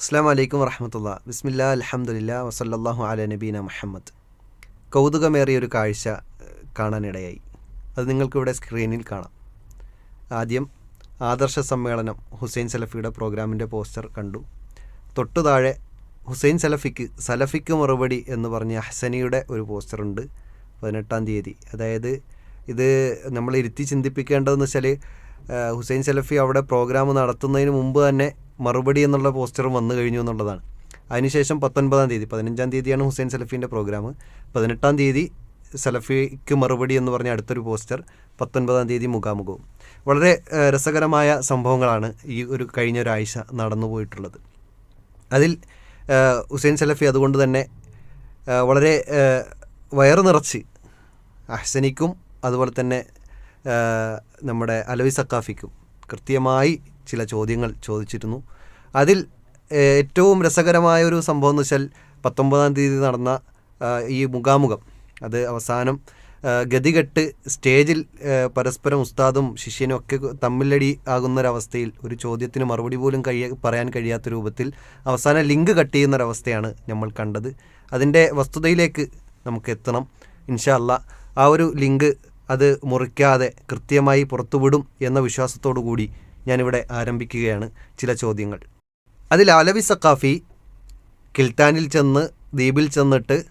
അസ്സാം വലൈക്കും വറഹമത്തുള്ള. ബിസ്മില്ല അലഹമുല്ല വസല്ലാഹു അല നബീന മുഹമ്മദ്. കൗതുകമേറിയ ഒരു കാഴ്ച കാണാനിടയായി. അത് നിങ്ങൾക്കിവിടെ സ്ക്രീനിൽ കാണാം. ആദ്യം ആദർശ സമ്മേളനം ഹുസൈൻ സലഫിയുടെ പ്രോഗ്രാമിന്റെ പോസ്റ്റർ കണ്ടു. തൊട്ടു താഴെ ഹുസൈൻ സലഫിക്ക് സലഫിക്ക് മറുപടി എന്ന് പറഞ്ഞ ഹസനിയുടെ ഒരു പോസ്റ്ററുണ്ട് പതിനെട്ടാം തീയതി. അതായത് ഇത് നമ്മൾ ഇരുത്തി ചിന്തിപ്പിക്കേണ്ടതെന്ന് വെച്ചാൽ ഹുസൈൻ സലഫി അവിടെ പ്രോഗ്രാം നടത്തുന്നതിന് മുമ്പ് തന്നെ മറുപടി എന്നുള്ള പോസ്റ്ററും വന്നു കഴിഞ്ഞു എന്നുള്ളതാണ്. അതിനുശേഷം പത്തൊൻപതാം തീയതി പതിനഞ്ചാം തീയതിയാണ് ഹുസൈൻ സലഫീന്റെ പ്രോഗ്രാം. പതിനെട്ടാം തീയതി സലഫിക്ക് മറുപടി എന്ന് പറഞ്ഞ അടുത്തൊരു പോസ്റ്റർ പത്തൊൻപതാം തീയതി മുഖാമുഖവും. വളരെ രസകരമായ സംഭവങ്ങളാണ് ഈ ഒരു കഴിഞ്ഞ ഒരാഴ്ച നടന്നു പോയിട്ടുള്ളത്. അതിൽ ഹുസൈൻ സലഫി അതുകൊണ്ട് തന്നെ വളരെ വയറു നിറച്ച് അഹ്സനിക്കും അതുപോലെ തന്നെ നമ്മുടെ അലവി സക്കാഫിക്കും കൃത്യമായി ചില ചോദ്യങ്ങൾ ചോദിച്ചിരുന്നു. അതിൽ ഏറ്റവും രസകരമായ ഒരു സംഭവം എന്ന് വെച്ചാൽ പത്തൊമ്പതാം തീയതി നടന്ന ഈ മുഖാമുഖം. അത് അവസാനം ഗതികെട്ട് സ്റ്റേജിൽ പരസ്പരം ഉസ്താദും ശിഷ്യനും ഒക്കെ തമ്മിലടി ആകുന്നൊരവസ്ഥയിൽ ഒരു ചോദ്യത്തിന് മറുപടി പോലും കഴിയ പറയാൻ കഴിയാത്ത രൂപത്തിൽ അവസാനം ലിങ്ക് കട്ട് ചെയ്യുന്നൊരവസ്ഥയാണ് നമ്മൾ കണ്ടത്. അതിന്റെ വസ്തുതയിലേക്ക് നമുക്ക് എത്തണം. ഇൻഷല്ല ആ ഒരു ലിങ്ക് അത് മുറിക്കാതെ കൃത്യമായി പുറത്തുവിടും എന്ന വിശ്വാസത്തോടു കൂടി ഞാനിവിടെ ആരംഭിക്കുകയാണ് ചില ചോദ്യങ്ങൾ. അതിൽ ആലവി സക്കാഫി കിൽത്താനിൽ ചെന്ന് ദ്വീപിൽ ചെന്നിട്ട്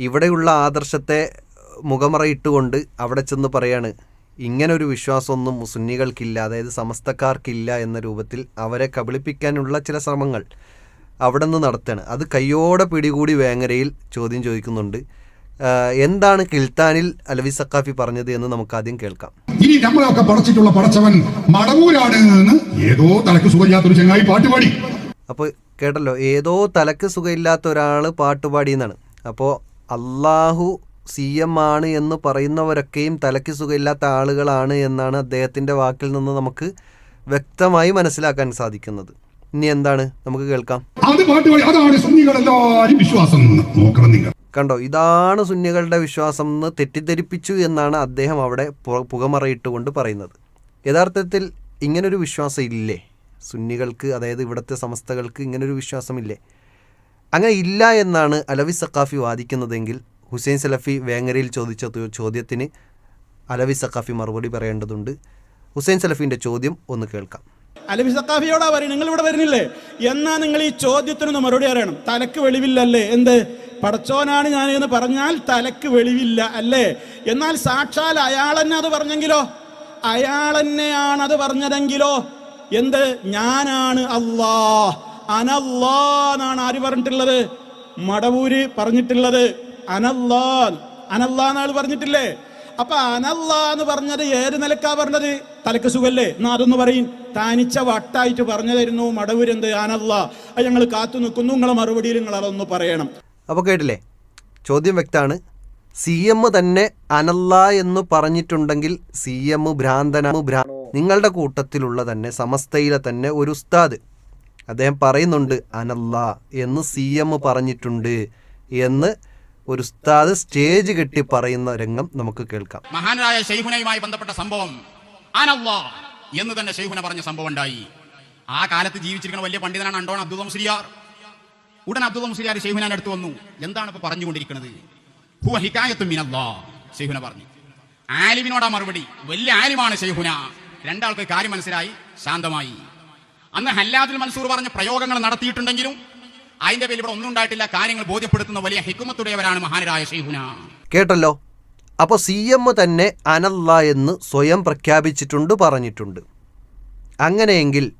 ഇവിടെയുള്ള ആദർശത്തെ മുഖമറയിട്ടുകൊണ്ട് അവിടെ ചെന്ന് പറയാണ് ഇങ്ങനൊരു വിശ്വാസമൊന്നും സുന്നികൾക്കില്ല അതായത് സമസ്തക്കാർക്കില്ല എന്ന രൂപത്തിൽ അവരെ കബളിപ്പിക്കാനുള്ള ചില ശ്രമങ്ങൾ അവിടെ നിന്ന് നടത്തുകയാണ് അത് കയ്യോടെ പിടികൂടി വേങ്ങരയിൽ ചോദ്യം ചോദിക്കുന്നുണ്ട്. എന്താണ് കിൽത്താനിൽ അലവി സക്കാഫി പറഞ്ഞത് എന്ന് നമുക്കാദ്യം കേൾക്കാം. ഇനി നമ്മളൊക്കെ പടച്ചിട്ടുള്ള പടച്ചവൻ മടവൂരാണ് എന്ന് ഏതോ തലക്ക് സുഖമില്ലാത്തൊരു ചങ്ങായി പാട്ടുപാടി അപ്പോൾ കേട്ടല്ലോ ഏതോ തലക്ക് സുഖമില്ലാത്ത ഒരാൾ പാട്ടുപാടി എന്നാണ് അപ്പോൾ അള്ളാഹു സി എം ആണ് എന്ന് പറയുന്നവരൊക്കെയും തലയ്ക്ക് സുഖമില്ലാത്ത ആളുകളാണ് എന്നാണ് അദ്ദേഹത്തിന്റെ വാക്കിൽ നിന്ന് നമുക്ക് വ്യക്തമായി മനസ്സിലാക്കാൻ സാധിക്കുന്നത്. ഇനി എന്താണ്? നമുക്ക് കേൾക്കാം. അതാണ് വിശ്വാസം. നോക്കണം നിങ്ങൾ. കണ്ടോ? ഇതാണ് സുന്നികളുടെ വിശ്വാസം എന്ന് തെറ്റിദ്ധരിപ്പിച്ചു എന്നാണ് അദ്ദേഹം അവിടെ പുകമറയിട്ടുകൊണ്ട് പറയുന്നത്. യഥാർത്ഥത്തിൽ ഇങ്ങനൊരു വിശ്വാസം ഇല്ലേ സുന്നികൾക്ക് അതായത് ഇവിടുത്തെ സമസ്തകൾക്ക് ഇങ്ങനൊരു വിശ്വാസമില്ലേ? അങ്ങനെ ഇല്ല എന്നാണ് അലവി സക്കാഫി വാദിക്കുന്നതെങ്കിൽ ഹുസൈൻ സലഫി വേങ്ങരയിൽ ചോദിച്ച ചോദ്യത്തിന് അലവി സക്കാഫി മറുപടി പറയേണ്ടതുണ്ട്. ഹുസൈൻ സലഫിന്റെ ചോദ്യം ഒന്ന് കേൾക്കാം. അലബി സക്കാഫിയോടാ പറയും നിങ്ങൾ ഇവിടെ വരുന്നില്ലേ? എന്നാ നിങ്ങൾ ഈ ചോദ്യത്തിനൊന്ന് മറുപടി അറിയണം തലക്ക് വെളിവില്ലല്ലേ? എന്ത്? പടച്ചോനാണ് ഞാൻ എന്ന് പറഞ്ഞാൽ തലക്ക് വെളിവില്ല അല്ലേ? എന്നാൽ സാക്ഷാൽ അയാൾ തന്നെ അത് പറഞ്ഞെങ്കിലോ? അയാൾ തന്നെയാണ് അത് പറഞ്ഞതെങ്കിലോ? എന്ത്? ഞാനാണ് അള്ളാ അനല്ലാ എന്നാണ് ആര് പറഞ്ഞിട്ടുള്ളത്? മടവൂര് പറഞ്ഞിട്ടുള്ളത്. അനല്ലാ അനല്ലാ എന്നാൾ പറഞ്ഞിട്ടില്ലേ? അപ്പൊ അനല്ല എന്ന് പറഞ്ഞത് ഏത് നിലക്കാ പറഞ്ഞത്? തലക്ക് സുഖല്ലേ? എന്നാ അതൊന്ന് പറയും. താനിച്ച വട്ടായിട്ട് പറഞ്ഞതായിരുന്നു മടവൂരെന്ത്? അനല്ല. അത് ഞങ്ങൾ കാത്തു നിൽക്കുന്നു. നിങ്ങളെ മറുപടിയിൽ നിങ്ങൾ അതൊന്ന് പറയണം. അപ്പൊ കേട്ടില്ലേ? ചോദ്യം വ്യക്തമാണ് സി എം തന്നെ അനല്ല എന്ന് പറഞ്ഞിട്ടുണ്ടെങ്കിൽ സി എം ഭ്രാന്തന. ഭ്രാ നിങ്ങളുടെ കൂട്ടത്തിലുള്ള തന്നെ സമസ്തയിലെ തന്നെ ഒരു ഉസ്താദ് അദ്ദേഹം പറയുന്നുണ്ട് അനല്ല എന്ന് സി എം പറഞ്ഞിട്ടുണ്ട് എന്ന് ഒരു ഉസ്താദ് സ്റ്റേജ് കെട്ടി പറയുന്ന രംഗം നമുക്ക് കേൾക്കാം. മഹാനായ ഷെയ്ഹുനയുമായി ബന്ധപ്പെട്ട സംഭവം എന്ന് തന്നെ ഷെയ്ഖുന പറഞ്ഞ സംഭവം ഉണ്ടായി. ആ കാലത്ത് ജീവിച്ചിരിക്കുന്ന വലിയ പണ്ഡിതനാണ് അണ്ടോൺ അബ്ദുൽ മുസ്ലിയാർ. ഉടൻ അബ്ദുൽ മുസ്ലിയാർ ഷെയ്ഖുനാന്റെ അടുത്ത് വന്നു. എന്താണ് ഇപ്പൊ പറഞ്ഞുകൊണ്ടിരിക്കുന്നത്? ഹുവ പറഞ്ഞു. ആലിമിനോടാ മറുപടി. വലിയ ആലിമാണ് ഷെയ്ഖുന രണ്ടാൾക്ക് കാര്യം മനസ്സിലായി ശാന്തമായി. അന്ന് ഹല്ലാദുൽ മൻസൂർ പറഞ്ഞ പ്രയോഗങ്ങൾ നടത്തിയിട്ടുണ്ടെങ്കിലും അതിന്റെ പേരിൽ ഇവിടെ ഒന്നും ഉണ്ടായിട്ടില്ല. കാര്യങ്ങൾ ബോധ്യപ്പെടുത്തുന്ന വലിയ ഹിക്കുമത്തുടയവരാണ് മഹാനരായ ഷെയ്ഹുന കേട്ടല്ലോ? അപ്പോൾ സി എം തന്നെ അനല്ല എന്ന് സ്വയം പ്രഖ്യാപിച്ചിട്ടുണ്ട് പറഞ്ഞിട്ടുണ്ട്. അങ്ങനെയെങ്കിൽ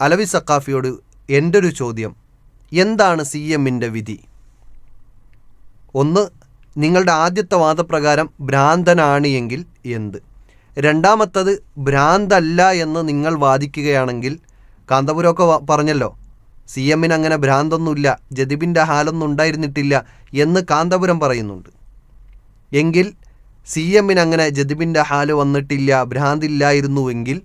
അലവി സക്കാഫിയോട് എന്റെ ഒരു ചോദ്യം? എന്താണ് സി എമ്മിന്റെ വിധി? ഒന്ന് നിങ്ങളുടെ ആദ്യത്തെ വാദപ്രകാരം ഭ്രാന്തനാണ് എങ്കിൽ എന്ത്? രണ്ടാമത്തത് ഭ്രാന്തല്ല എന്ന് നിങ്ങൾ വാദിക്കുകയാണെങ്കിൽ കാന്തപുരമൊക്കെ പറഞ്ഞല്ലോ സി എമ്മിന് അങ്ങനെ ഭ്രാന്തൊന്നുമില്ല ജതിബിന്റെ ഹാലൊന്നും ഉണ്ടായിരുന്നിട്ടില്ല എന്ന് കാന്തപുരം പറയുന്നുണ്ട്. എങ്കിൽ സി എമ്മിന് അങ്ങനെ ജതിബിന്റെ ഹാൽ വന്നിട്ടില്ല ഭ്രാന്തില്ലായിരുന്നുവെങ്കിൽ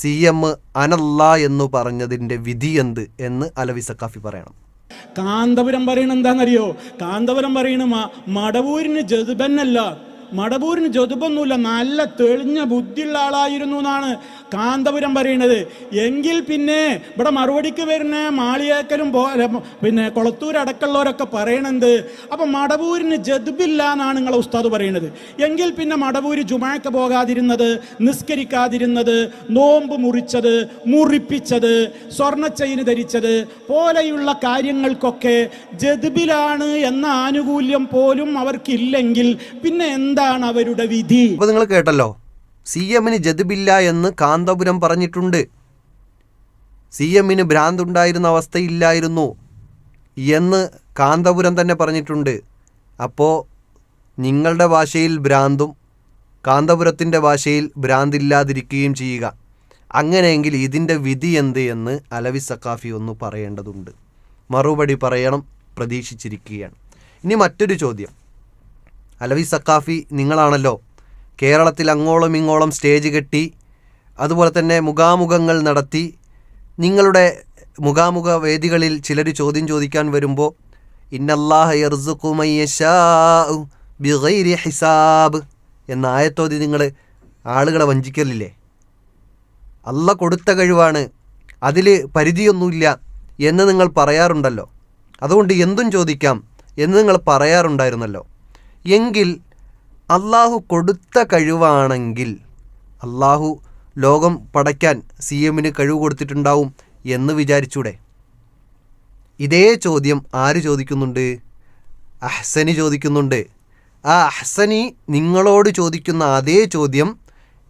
സി എം അനല്ല എന്ന് പറഞ്ഞതിന്റെ വിധി എന്ത് എന്ന് അലവി സക്കാഫി പറയണം. കാന്തപുരം പറയണ എന്താണെന്നറിയോ? കാന്തപുരം പറയണ മടവൂരിന് ജതുബന്നല്ല. മടവൂരിന് ജതുബൊന്നുമില്ല നല്ല തെളിഞ്ഞ ബുദ്ധിയുള്ള ആളായിരുന്നു എന്നാണ് കാന്തപുരം പറയണത്. എങ്കിൽ പിന്നെ ഇവിടെ മറുപടിക്ക് വരുന്ന മാളിയേക്കലും പിന്നെ കൊളത്തൂർ അടക്കമുള്ളവരൊക്കെ പറയണത്. അപ്പൊ മടവൂരിന് ജദ്ബില്ല എന്നാണ് നിങ്ങളെ ഉസ്താദ് പറയുന്നത് എങ്കിൽ പിന്നെ മടവൂര് ജുമാക്ക് പോകാതിരുന്നത് നിസ്കരിക്കാതിരുന്നത് നോമ്പ് മുറിച്ചത് മുറിപ്പിച്ചത് സ്വർണ ചെയിന് ധരിച്ചത് പോലെയുള്ള കാര്യങ്ങൾക്കൊക്കെ ജദ്ബിലാണ് എന്ന ആനുകൂല്യം പോലും അവർക്കില്ലെങ്കിൽ പിന്നെ എന്താണ് അവരുടെ വിധി? നിങ്ങൾ കേട്ടല്ലോ. സി എമ്മിന് ജതുബില്ല എന്ന് കാന്തപുരം പറഞ്ഞിട്ടുണ്ട്. സി എമ്മിന് ഭ്രാന്തുണ്ടായിരുന്ന അവസ്ഥയില്ലായിരുന്നു എന്ന് കാന്തപുരം തന്നെ പറഞ്ഞിട്ടുണ്ട്. അപ്പോൾ നിങ്ങളുടെ ഭാഷയിൽ ഭ്രാന്തും കാന്തപുരത്തിന്റെ ഭാഷയിൽ ഭ്രാന്തില്ലാതിരിക്കുകയും ചെയ്യുക. അങ്ങനെയെങ്കിൽ ഇതിന്റെ വിധി എന്ത് എന്ന് അലവി സക്കാഫി ഒന്ന് പറയേണ്ടതുണ്ട്. മറുപടി പറയണം പ്രതീക്ഷിച്ചിരിക്കുകയാണ്. ഇനി മറ്റൊരു ചോദ്യം. അലവി സക്കാഫി നിങ്ങളാണല്ലോ കേരളത്തിൽ അങ്ങോളം ഇങ്ങോളം സ്റ്റേജ് കെട്ടി അതുപോലെ തന്നെ മുഖാമുഖങ്ങൾ നടത്തി നിങ്ങളുടെ മുഖാമുഖ വേദികളിൽ ചിലർ ചോദ്യം ചോദിക്കാൻ വരുമ്പോൾ ഇന്നല്ലാഹ യർസുഖു മയ്യശാഉ ബിഗൈരി ഹിസാബ് എന്ന ആയത്തോതി നിങ്ങൾ ആളുകളെ വഞ്ചിക്കലില്ലേ? അല്ല കൊടുത്ത കഴിവാണ് അതിൽ പരിധിയൊന്നുമില്ല എന്ന് നിങ്ങൾ പറയാറുണ്ടല്ലോ. അതുകൊണ്ട് എന്തും ചോദിക്കാം എന്ന് നിങ്ങൾ പറയാറുണ്ടായിരുന്നല്ലോ. എങ്കിൽ അള്ളാഹു കൊടുത്ത കഴിവാണെങ്കിൽ അള്ളാഹു ലോകം പടയ്ക്കാൻ സി എമ്മിന് കഴിവ് കൊടുത്തിട്ടുണ്ടാവും എന്ന് വിചാരിച്ചൂടെ? ഇതേ ചോദ്യം ആര് ചോദിക്കുന്നുണ്ട്? അഹ്സനി ചോദിക്കുന്നുണ്ട്. ആ അഹ്സനി നിങ്ങളോട് ചോദിക്കുന്ന അതേ ചോദ്യം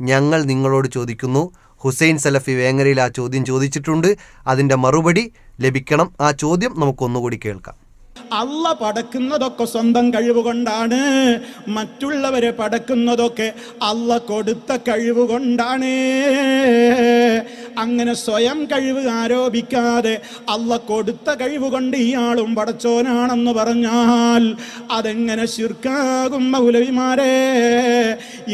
ഞങ്ങൾ നിങ്ങളോട് ചോദിക്കുന്നു. ഹുസൈൻ സലഫി വേങ്ങരയിൽ ആ ചോദ്യം ചോദിച്ചിട്ടുണ്ട്. അതിന്റെ മറുപടി ലഭിക്കണം. ആ ചോദ്യം നമുക്കൊന്നുകൂടി കേൾക്കാം. അല്ല പടക്കുന്നതൊക്കെ സ്വന്തം കഴിവുകൊണ്ടാണ്. മറ്റുള്ളവരെ പടക്കുന്നതൊക്കെ അള്ള കൊടുത്ത കഴിവുകൊണ്ടാണ്. അങ്ങനെ സ്വയം കഴിവ് ആരോപിക്കാതെ അള്ള കൊടുത്ത കഴിവുകൊണ്ട് ഇയാളും പടച്ചോനാണെന്ന് പറഞ്ഞാൽ അതെങ്ങനെ ശിർക്കാകും മൗലവിമാരെ?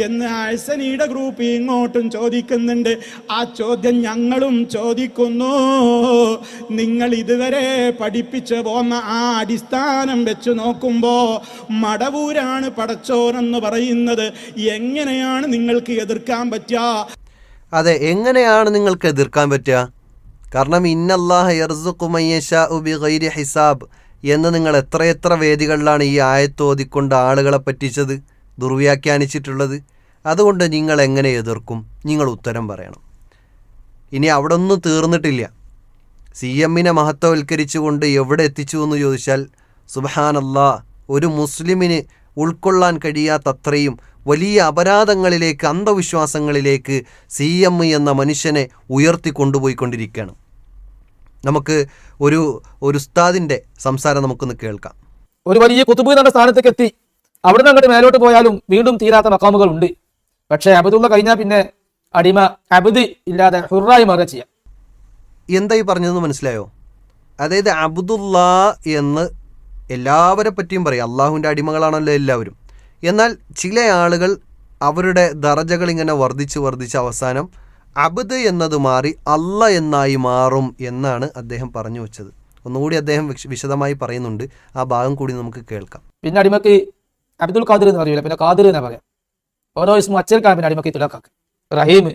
എന്ന് ആഴ്സനിയുടെ ഗ്രൂപ്പ് ഇങ്ങോട്ടും ചോദിക്കുന്നുണ്ട്. ആ ചോദ്യം ഞങ്ങളും ചോദിക്കുന്നു. നിങ്ങൾ ഇതുവരെ പഠിപ്പിച്ചു പോന്ന ആ അടിസ്ഥാനം വെച്ച് നോക്കുമ്പോൾ മടവൂരാണ് പടച്ചോനെന്ന് പറയുന്നത്. എങ്ങനെയാണ് നിങ്ങൾക്ക് എതിർക്കാൻ പറ്റുക അതെ എങ്ങനെയാണ് നിങ്ങൾക്ക് എതിർക്കാൻ പറ്റുക കാരണം ഇന്നല്ലാഹ ഹിസാബ് എന്ന് നിങ്ങൾ എത്രയെത്ര വേദികളിലാണ് ഈ ആയത്തോതിക്കൊണ്ട് ആളുകളെ പറ്റിച്ചത് ദുർവ്യാഖ്യാനിച്ചിട്ടുള്ളത്? അതുകൊണ്ട് നിങ്ങൾ എങ്ങനെ എതിർക്കും? നിങ്ങൾ ഉത്തരം പറയണം. ഇനി അവിടെ ഒന്നും തീർന്നിട്ടില്ല. സി എമ്മിനെ മഹത്വവൽക്കരിച്ചുകൊണ്ട് എവിടെ എത്തിച്ചു എന്ന് ചോദിച്ചാൽ സുബഹാനല്ലാ ഒരു മുസ്ലിമിന് ഉൾക്കൊള്ളാൻ കഴിയാത്തത്രയും വലിയ അപരാധങ്ങളിലേക്ക് അന്ധവിശ്വാസങ്ങളിലേക്ക് സി എം എന്ന മനുഷ്യനെ ഉയർത്തിക്കൊണ്ടുപോയിക്കൊണ്ടിരിക്കുകയാണ് നമുക്ക് ഒരു ഒരു ഉസ്താദിന്റെ സംസാരം നമുക്കൊന്ന് കേൾക്കാം. ഒരു വലിയ കുത്തുബ് എന്ന സ്ഥാനത്തേക്ക് എത്തി. അവിടെ നിന്ന് അങ്ങോട്ട് മേലോട്ട് പോയാലും വീണ്ടും തീരാത്ത മക്കാമുകൾ ഉണ്ട് പക്ഷേ അബദുള്ള കഴിഞ്ഞാൽ പിന്നെ അടിമ അബദ് ഇല്ലാതെ ഹുറായി മാറുക ചെയ്യാം. എന്തായി പറഞ്ഞതെന്ന് മനസ്സിലായോ? അതായത് അബ്ദുല്ലാ എന്ന് എല്ലാവരെ പറ്റിയും പറയും. അള്ളാഹുവിന്റെ അടിമകളാണല്ലോ എല്ലാവരും. എന്നാൽ ചില ആളുകൾ അവരുടെ ദറജകൾ ഇങ്ങനെ വർദ്ധിച്ച് വർദ്ധിച്ച് അവസാനം അബ്ദ് എന്നത് മാറി അല്ല എന്നായി മാറും എന്നാണ് അദ്ദേഹം പറഞ്ഞു വെച്ചത്. ഒന്നുകൂടി അദ്ദേഹം വിശദമായി പറയുന്നുണ്ട്. ആ ഭാഗം കൂടി നമുക്ക് കേൾക്കാം. പിന്നെ അടിമക്ക് അബ്ദുൽ ഖാദിർ എന്ന് പറയൂല പിന്നെ ഖാദിർ എന്നാ പറയാം? ഓരോ ഇസ്മു അച്ഛൻ പിന്നെ അടിമക്ക് തുലാക്കാക്ക്. റഹീം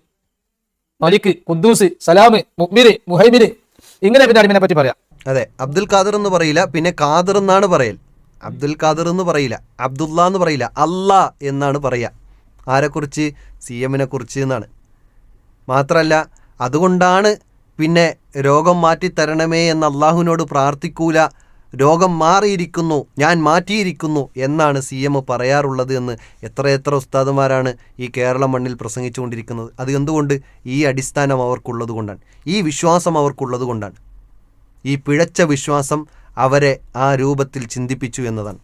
മലിക്ക് കുദ്ദൂസ് സലാം മുഹ്മിര്. മുഹൈമിന് ഇങ്ങനെ പിന്നെ അടിമനെ പറ്റി പറയാം. അതെ അബ്ദുൽ ഖാദർ എന്ന് പറയില്ല പിന്നെ ഖാദർ എന്നാണ് പറയൽ. അബ്ദുൽ ഖാദർ എന്ന് പറയില്ല അബ്ദുല്ല എന്ന് പറയില്ല അല്ലാ എന്നാണ് പറയുക ആരെക്കുറിച്ച്? സി എമ്മിനെ കുറിച്ച് എന്നാണ്. മാത്രമല്ല അതുകൊണ്ടാണ് പിന്നെ രോഗം മാറ്റിത്തരണമേ എന്ന് അള്ളാഹുവിനോട് പ്രാർത്ഥിക്കൂല രോഗം മാറിയിരിക്കുന്നു ഞാൻ മാറ്റിയിരിക്കുന്നു എന്നാണ് സി എം പറയാറുള്ളത് എന്ന് എത്രയെത്ര ഉസ്താദുമാരാണ് ഈ കേരള മണ്ണിൽ പ്രസംഗിച്ചുകൊണ്ടിരിക്കുന്നത്. അത് എന്തുകൊണ്ട്? ഈ അടിസ്ഥാനം അവർക്കുള്ളത് കൊണ്ടാണ്. ഈ വിശ്വാസം അവർക്കുള്ളത് കൊണ്ടാണ്. ഈ പിഴച്ച വിശ്വാസം അവരെ ആ രൂപത്തിൽ ചിന്തിപ്പിച്ചു എന്നതാണ്.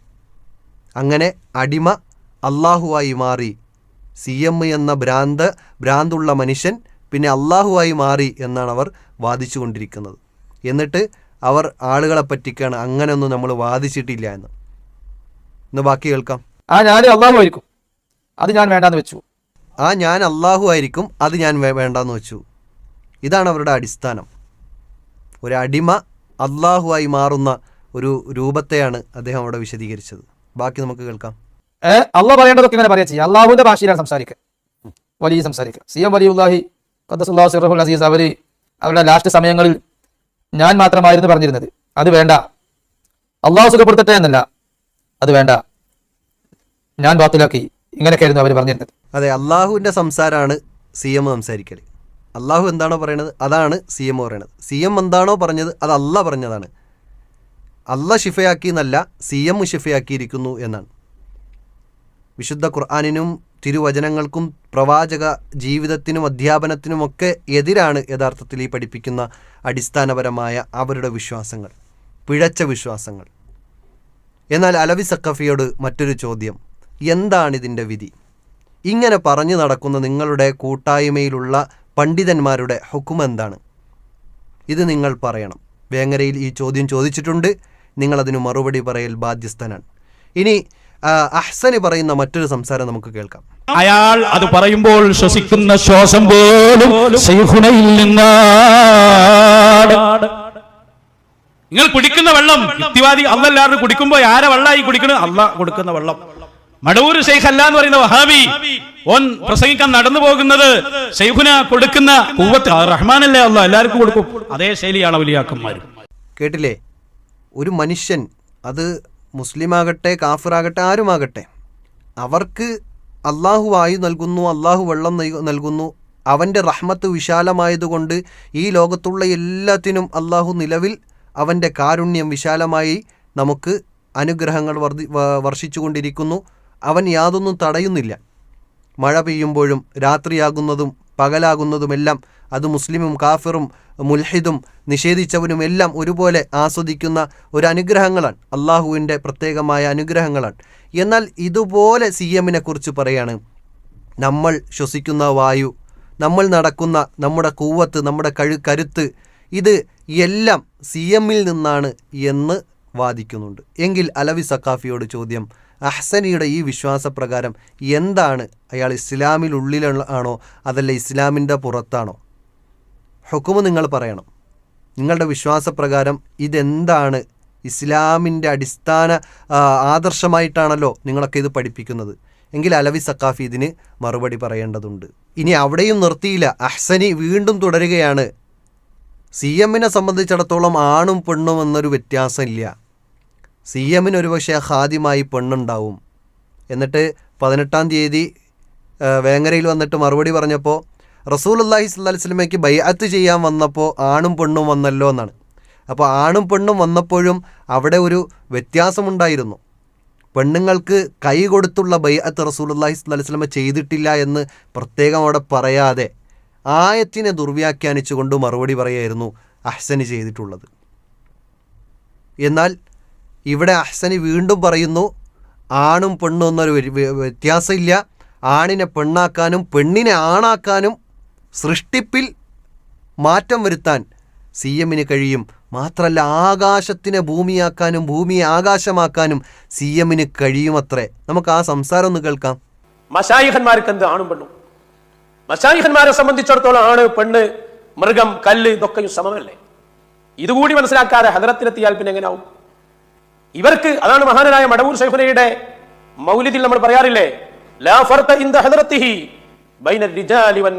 അങ്ങനെ അടിമ അള്ളാഹുവായി മാറി സി എം എന്ന ഭ്രാന്ത് ഭ്രാന്തുള്ള മനുഷ്യൻ പിന്നെ അള്ളാഹുവായി മാറി എന്നാണ് അവർ വാദിച്ചുകൊണ്ടിരിക്കുന്നത്. എന്നിട്ട് അവർ ആളുകളെ പറ്റിക്കാണ്. അങ്ങനെയൊന്നും നമ്മൾ വാദിച്ചിട്ടില്ല എന്ന്. ഇന്ന് ബാക്കി കേൾക്കാം. ആ ഞാൻ അള്ളാഹു ആയിരിക്കും. അത് ഞാൻ വേണ്ടാന്ന് വെച്ചു. ആ ഞാൻ അള്ളാഹു ആയിരിക്കും. അത് ഞാൻ വേണ്ടാന്ന് വെച്ചു. ഇതാണ് അവരുടെ അടിസ്ഥാനം. ഒരു അടിമ അള്ളാഹുവായി മാറുന്ന ഒരു രൂപത്തെയാണ് അദ്ദേഹം അവിടെ വിശദീകരിച്ചത്. ബാക്കി നമുക്ക് കേൾക്കാം. അള്ളാഹ് പറയേണ്ടതൊക്കെ ഇങ്ങനെ പറയാ ചെയ്യാം. അള്ളാഹുവിന്റെ ഭാഷയിലാണ് സംസാരിക്കുക. വലിയ സംസാരിക്കുക. സി എം വലിയുല്ലാഹി സിറഹുൽ അസീസ് അവർ അവരുടെ ലാസ്റ്റ് സമയങ്ങളിൽ ഞാൻ മാത്രമായിരുന്നു പറഞ്ഞിരുന്നത്. അത് വേണ്ട. അള്ളാഹു സുഖപ്പെടുത്തട്ടെ എന്നല്ല. അത് വേണ്ട. ഞാൻ ബാത്തിലാക്കി. ഇങ്ങനെയൊക്കെയായിരുന്നു അവർ പറഞ്ഞിരുന്നത്. അതെ അള്ളാഹുവിന്റെ സംസാരമാണ് സി എം സംസാരിക്കൽ അള്ളാഹു എന്താണോ പറയണത് അതാണ് സി എം പറയണത്. സി എം എന്താണോ പറഞ്ഞത് അത് അല്ല പറഞ്ഞതാണ്. അല്ല ഷിഫയാക്കി എന്നല്ല സി എം ഷിഫയാക്കിയിരിക്കുന്നു എന്നാണ്. വിശുദ്ധ ഖുർആാനിനും തിരുവചനങ്ങൾക്കും പ്രവാചക ജീവിതത്തിനും അധ്യാപനത്തിനുമൊക്കെ എതിരാണ് യഥാർത്ഥത്തിൽ ഈ പഠിപ്പിക്കുന്ന അടിസ്ഥാനപരമായ അവരുടെ വിശ്വാസങ്ങൾ പിഴച്ച വിശ്വാസങ്ങൾ. എന്നാൽ അലവി സക്കഫിയോട് മറ്റൊരു ചോദ്യം എന്താണിതിന്റെ വിധി? ഇങ്ങനെ പറഞ്ഞു നടക്കുന്ന നിങ്ങളുടെ കൂട്ടായ്മയിലുള്ള പണ്ഡിതന്മാരുടെ ഹുക്കുമെന്താണ് ഇത് നിങ്ങൾ പറയണം. വേങ്ങരയിൽ ഈ ചോദ്യം ചോദിച്ചിട്ടുണ്ട്. നിങ്ങളതിന് മറുപടി പറയൽ ബാധ്യസ്ഥനാണ്. ഇനി അഹ്സന് പറയുന്ന മറ്റൊരു സംസാരം നമുക്ക് കേൾക്കാം. അയാൾ അത് പറയുമ്പോൾ ശ്വസിക്കുന്ന ശ്വാസം പോലും ശൈഖുനയിൽ നിന്നാണ്. നിങ്ങൾ കുടിക്കുന്ന വെള്ളം യുക്തിവാദി അല്ലല്ലാതെ കുടിക്കുമ്പോ ആരെ വെള്ളമായി കുടിക്കുന്നത് അല്ല കൊടുക്കുന്ന വെള്ളം. മടവൂർ ഷെയ്ഖ് അല്ല എന്ന് പറയുന്ന വഹാബി ഓൻ പ്രസംഗിക്കാൻ നടന്നു പോകുന്നത് ഷെയ്ഖുന കൊടുക്കുന്ന കൂവത്ത്. റഹ്മാനല്ലേ അല്ല എല്ലാവർക്കും കൊടുക്കും. അതേ ശൈലിയാണ് വലിയാക്കന്മാർ. കേട്ടില്ലേ? ഒരു മനുഷ്യൻ അത് മുസ്ലിമാകട്ടെ കാഫിറാകട്ടെ ആരുമാകട്ടെ അവർക്ക് അള്ളാഹു വായു നൽകുന്നു അള്ളാഹു വെള്ളം നൽകു- നൽകുന്നു. അവന്റെ റഹ്മത്ത് വിശാലമായതുകൊണ്ട് ഈ ലോകത്തുള്ള എല്ലാത്തിനും അള്ളാഹു നിലവിൽ അവന്റെ കാരുണ്യം വിശാലമായി നമുക്ക് അനുഗ്രഹങ്ങൾ വർദ്ധി വർഷിച്ചുകൊണ്ടിരിക്കുന്നു. അവൻ യാതൊന്നും തടയുന്നില്ല. മഴ പെയ്യുമ്പോഴും രാത്രിയാകുന്നതും പകലാകുന്നതുമെല്ലാം അത് മുസ്ലിമും കാഫിറും മുൽഹിദും നിഷേധിച്ചവനും എല്ലാം ഒരുപോലെ ആസ്വദിക്കുന്ന ഒരു അനുഗ്രഹങ്ങളാണ് അള്ളാഹുവിന്റെ പ്രത്യേകമായ അനുഗ്രഹങ്ങളാണ്. എന്നാൽ ഇതുപോലെ സി എമ്മിനെ കുറിച്ച് പറയാണ്. നമ്മൾ ശ്വസിക്കുന്ന വായു നമ്മൾ നടക്കുന്ന നമ്മുടെ കൂവത്ത് നമ്മുടെ കഴു കരുത്ത് ഇത് എല്ലാം സി എമ്മിൽ നിന്നാണ് എന്ന് വാദിക്കുന്നുണ്ട്. എങ്കിൽ അലവി സക്കാഫിയോട് ചോദ്യം അഹ്സനിയുടെ ഈ വിശ്വാസപ്രകാരം എന്താണ്? അയാൾ ഇസ്ലാമിൽ ഉള്ളിലാണോ? അതല്ല ഇസ്ലാമിന്റെ പുറത്താണോ? ഹുക്കുമ് നിങ്ങൾ പറയണം. നിങ്ങളുടെ വിശ്വാസപ്രകാരം ഇതെന്താണ്? ഇസ്ലാമിന്റെ അടിസ്ഥാന ആദർശമായിട്ടാണല്ലോ നിങ്ങളൊക്കെ ഇത് പഠിപ്പിക്കുന്നത്. എങ്കിൽ അലവി സക്കാഫി ഇതിന് മറുപടി പറയേണ്ടതുണ്ട്. ഇനി അവിടെയും നിർത്തിയില്ല. അഹ്സനി വീണ്ടും തുടരുകയാണ്. സി എമ്മിനെ സംബന്ധിച്ചിടത്തോളം ആണും പെണ്ണും എന്നൊരു വ്യത്യാസമില്ല. സി എമ്മിന് ഒരുപക്ഷെ ഹാദ്യമായി പെണ്ണുണ്ടാവും. എന്നിട്ട് പതിനെട്ടാം തീയതി വേങ്ങരയിൽ വന്നിട്ട് മറുപടി പറഞ്ഞപ്പോൾ റസൂൽ അള്ളാഹി സ്വല്ലാസ്ലമയ്ക്ക് ബൈഅത്ത് ചെയ്യാൻ വന്നപ്പോൾ ആണും പെണ്ണും വന്നല്ലോ എന്നാണ്. അപ്പോൾ ആണും പെണ്ണും വന്നപ്പോഴും അവിടെ ഒരു വ്യത്യാസമുണ്ടായിരുന്നു. പെണ്ണുങ്ങൾക്ക് കൈ കൊടുത്തുള്ള ബൈഅത്ത് റസൂൽ അള്ളാഹി സ്വല്ലാ സ്വലമ ചെയ്തിട്ടില്ല എന്ന് പ്രത്യേകം അവിടെ പറയാതെ ആയത്തിനെ ദുർവ്യാഖ്യാനിച്ചുകൊണ്ട് മറുപടി പറയായിരുന്നു അഹ്സന് ചെയ്തിട്ടുള്ളത്. എന്നാൽ ഇവിടെ അഹ്സന് വീണ്ടും പറയുന്നു ആണും പെണ്ണും എന്നൊരു വ്യ- വ്യ- വ്യത്യാസമില്ല. ആണിനെ പെണ്ണാക്കാനും പെണ്ണിനെ ആണാക്കാനും സൃഷ്ടിപ്പിൽ മാറ്റം വരുത്താൻ സി എമ്മിന് കഴിയും. മാത്രമല്ല ആകാശത്തിനെ ഭൂമിയാക്കാനും ഭൂമിയെ ആകാശമാക്കാനും സി എമ്മിന് കഴിയുമത്രേ. നമുക്ക് ആ സംസാരം ഒന്ന് കേൾക്കാം. മശായിഹന്മാർക്ക് എന്ത് ആണും പെണ്ണും? മശായിഹന്മാരെ സംബന്ധിച്ചിടത്തോളം ആണ് പെണ്ണ് മൃഗം കല്ല് ഇതൊക്കെയും സമമല്ലേ? ഇതുകൂടി മനസ്സിലാക്കാതെ ഹദറത്തിലെത്തിയാൽ പിന്നെ എങ്ങനെയാവും ഇവർക്ക് അതാണ് മഹാനായ മടവൂർ ശൈഖുനയുടെ മൗലിദിൽ നമ്മൾ പറയാറില്ലേ ലാ ഫർത്ത ഇൻ ദ ഹദറത്തിഹി ബൈന റിജാലി വൻ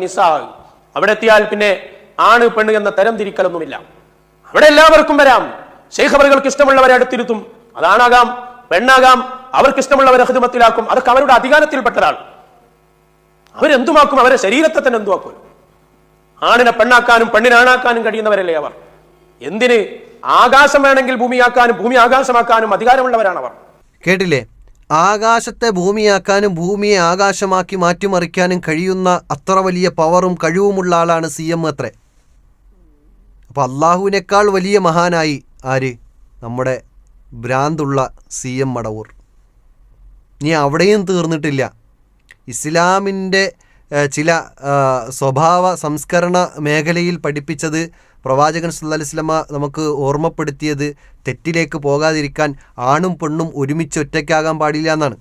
അവിടെ എത്തിയാൽ പിന്നെ ആണ് പെണ്ണ് എന്ന തരം തിരിക്കലൊന്നുമില്ല. അവിടെ എല്ലാവർക്കും വരാം. ശൈഖബറുകൾക്ക് ഇഷ്ടമുള്ളവരെ അടുത്തിരുത്തും. അതാണാകാം പെണ്ണാകാം അവർക്ക് ഇഷ്ടമുള്ളവരെ ഹൃദമത്തിലാക്കും അതൊക്കെ അവരുടെ അധികാരത്തിൽപ്പെട്ടതാണ് അവരെന്തുമാക്കും? അവരെ ശരീരത്തെ തന്നെ എന്തുമാക്കും? ആണിനെ പെണ്ണാക്കാനും പെണ്ണിനാണാക്കാനും കഴിയുന്നവരല്ലേ അവർ? എന്തിന്? ആകാശം വേണമെങ്കിൽ ഭൂമിയാക്കാനും ഭൂമി ആകാശമാക്കാനും അധികാരമുള്ളവരാണ് അവർ കേട്ടില്ലേ? ആകാശത്തെ ഭൂമിയാക്കാനും ഭൂമിയെ ആകാശമാക്കി മാറ്റിമറിക്കാനും കഴിയുന്ന അത്ര വലിയ പവറും കഴിവുമുള്ള ആളാണ് സി എം അത്രേ. അപ്പോൾ അള്ളാഹുവിനേക്കാൾ വലിയ മഹാനായി ആര്? നമ്മുടെ ഭ്രാന്തുള്ള സി എം മടവൂർ. ഇനി അവിടെയും തീർന്നിട്ടില്ല. ഇസ്ലാമിന്റെ ചില സ്വഭാവ സംസ്കരണ മേഖലയിൽ പഠിപ്പിച്ചത് പ്രവാചകൻ വസല്ലമ നമുക്ക് ഓർമ്മപ്പെടുത്തിയത് തെറ്റിലേക്ക് പോകാതിരിക്കാൻ ആണും പെണ്ണും ഒരുമിച്ച് ഒറ്റയ്ക്കാകാൻ പാടില്ല എന്നാണ്.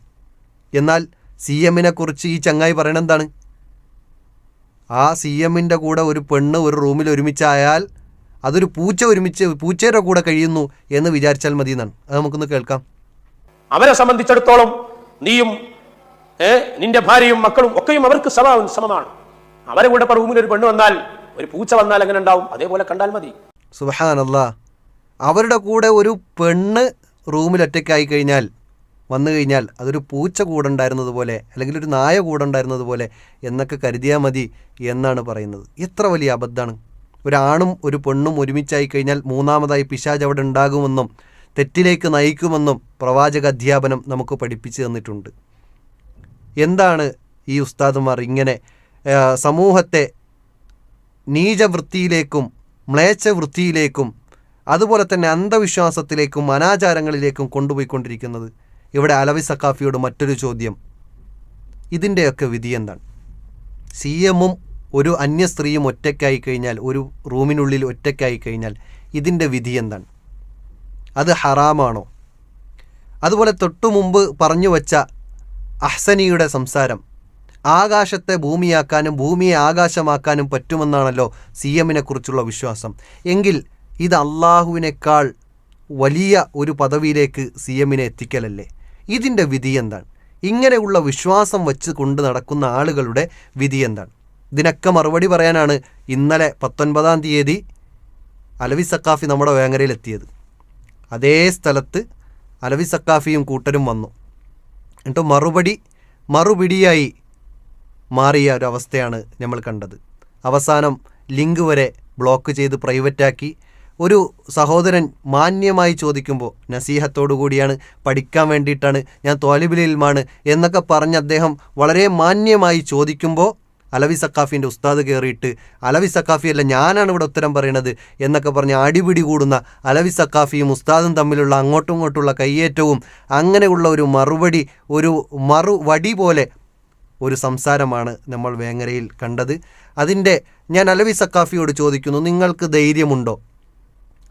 എന്നാൽ സി എമ്മിനെ കുറിച്ച് ഈ ചങ്ങായി പറയണത് എന്താണ്? ആ സി എമ്മിന്റെ കൂടെ ഒരു പെണ്ണ് ഒരു റൂമിൽ ഒരുമിച്ചായാൽ അതൊരു പൂച്ച ഒരുമിച്ച് പൂച്ചയുടെ കൂടെ കഴിയുന്നു എന്ന് വിചാരിച്ചാൽ മതി എന്നാണ്. അത് നമുക്കൊന്ന് കേൾക്കാം. അവരെ സംബന്ധിച്ചിടത്തോളം നീയും നിന്റെ ഭാര്യയും മക്കളും ഒക്കെയും അവർക്ക് സമ സമമാണ്. അവരെ കൂടെ റൂമിൽ ഒരു പെണ്ണ് വന്നാൽ ഒരു പൂച്ച വന്നാൽ എങ്ങനെ ഉണ്ടാവും? അതേപോലെ കണ്ടാൽ മതി. സുഹാനല്ല അവരുടെ കൂടെ ഒരു പെണ്ണ് റൂമിൽ ഒറ്റയ്ക്കായി കഴിഞ്ഞാൽ വന്നു കഴിഞ്ഞാൽ അതൊരു പൂച്ച കൂടെ പോലെ അല്ലെങ്കിൽ ഒരു നായ കൂടെ പോലെ എന്നൊക്കെ കരുതിയാൽ മതി എന്നാണ് പറയുന്നത്. എത്ര വലിയ അബദ്ധമാണ്. ഒരാണും ഒരു പെണ്ണും ഒരുമിച്ചായി കഴിഞ്ഞാൽ മൂന്നാമതായി പിശാജ് അവിടെ ഉണ്ടാകുമെന്നും തെറ്റിലേക്ക് നയിക്കുമെന്നും പ്രവാചക അധ്യാപനം നമുക്ക് പഠിപ്പിച്ചു തന്നിട്ടുണ്ട്. എന്താണ് ഈ ഉസ്താദുമാർ ഇങ്ങനെ സമൂഹത്തെ നീചവൃത്തിയിലേക്കും മ്ലേച്ഛവൃത്തിയിലേക്കും അതുപോലെ തന്നെ അന്ധവിശ്വാസത്തിലേക്കും അനാചാരങ്ങളിലേക്കും കൊണ്ടുപോയിക്കൊണ്ടിരിക്കുന്നത് ഇവിടെ അലവി സക്കാഫിയോട് മറ്റൊരു ചോദ്യം. ഇതിന്റെയൊക്കെ വിധി എന്താണ്? സി എമ്മും ഒരു അന്യ സ്ത്രീയും ഒറ്റയ്ക്കായി കഴിഞ്ഞാൽ ഒരു റൂമിനുള്ളിൽ ഒറ്റയ്ക്കായി കഴിഞ്ഞാൽ ഇതിന്റെ വിധി എന്താണ്? അത് ഹറാമാണോ? അതുപോലെ തൊട്ടു മുമ്പ് പറഞ്ഞു വച്ച അഹ്സനിയുടെ സംസാരം ആകാശത്തെ ഭൂമിയാക്കാനും ഭൂമിയെ ആകാശമാക്കാനും പറ്റുമെന്നാണല്ലോ സി എമ്മിനെ കുറിച്ചുള്ള വിശ്വാസം. എങ്കിൽ ഇത് അള്ളാഹുവിനേക്കാൾ വലിയ ഒരു പദവിയിലേക്ക് സി എമ്മിനെ എത്തിക്കലല്ലേ? ഇതിന്റെ വിധി എന്താണ്? ഇങ്ങനെയുള്ള വിശ്വാസം വെച്ച് കൊണ്ട് നടക്കുന്ന ആളുകളുടെ വിധി എന്താണ്? ഇതിനൊക്കെ മറുപടി പറയാനാണ് ഇന്നലെ പത്തൊൻപതാം തീയതി അലവി സക്കാഫി നമ്മുടെ വേങ്ങരയിലെത്തിയത്. അതേ സ്ഥലത്ത് അലവി സക്കാഫിയും കൂട്ടരും വന്നു. എന്നിട്ട് മറുപടി മറുപിടിയായി മാറിയ ഒരു അവസ്ഥയാണ് നമ്മൾ കണ്ടത്. അവസാനം ലിങ്ക് വരെ ബ്ലോക്ക് ചെയ്ത് പ്രൈവറ്റാക്കി ഒരു സഹോദരൻ മാന്യമായി ചോദിക്കുമ്പോൾ നസീഹത്തോടു കൂടിയാണ് പഠിക്കാൻ വേണ്ടിയിട്ടാണ് ഞാൻ തോലിബിലിൽമാണ് എന്നൊക്കെ പറഞ്ഞ് അദ്ദേഹം വളരെ മാന്യമായി ചോദിക്കുമ്പോൾ അലവി സക്കാഫിന്റെ ഉസ്താദ് കയറിയിട്ട് അലവി സക്കാഫിയല്ല ഞാനാണ് ഇവിടെ ഉത്തരം പറയണത് എന്നൊക്കെ പറഞ്ഞ് അടിപിടി കൂടുന്ന അലവി സക്കാഫിയും ഉസ്താദും തമ്മിലുള്ള അങ്ങോട്ടും ഇങ്ങോട്ടുള്ള കയ്യേറ്റവും അങ്ങനെയുള്ള ഒരു മറുപടി ഒരു മറുവടി പോലെ ഒരു സംസാരമാണ് നമ്മൾ വേങ്ങരയിൽ കണ്ടത്. അതിന്റെ ഞാൻ അലവി സക്കാഫിയോട് ചോദിക്കുന്നു നിങ്ങൾക്ക് ധൈര്യമുണ്ടോ?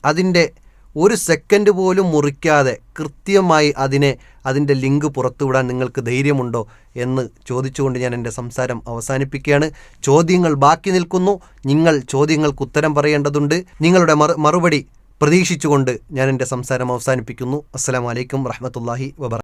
അതിന്റെ ഒരു സെക്കൻഡ് പോലും മുറിക്കാതെ കൃത്യമായി അതിനെ അതിന്റെ ലിങ്ക് പുറത്തുവിടാൻ നിങ്ങൾക്ക് ധൈര്യമുണ്ടോ എന്ന് ചോദിച്ചുകൊണ്ട് ഞാൻ എന്റെ സംസാരം അവസാനിപ്പിക്കുകയാണ്. ചോദ്യങ്ങൾ ബാക്കി നിൽക്കുന്നു. നിങ്ങൾ ചോദ്യങ്ങൾക്ക് ഉത്തരം പറയേണ്ടതുണ്ട്. നിങ്ങളുടെ മറുപടി പ്രതീക്ഷിച്ചുകൊണ്ട് ഞാൻ എന്റെ സംസാരം അവസാനിപ്പിക്കുന്നു. അസ്സാം വലൈക്കും വറഹ്മത്തുള്ളാഹി വബറ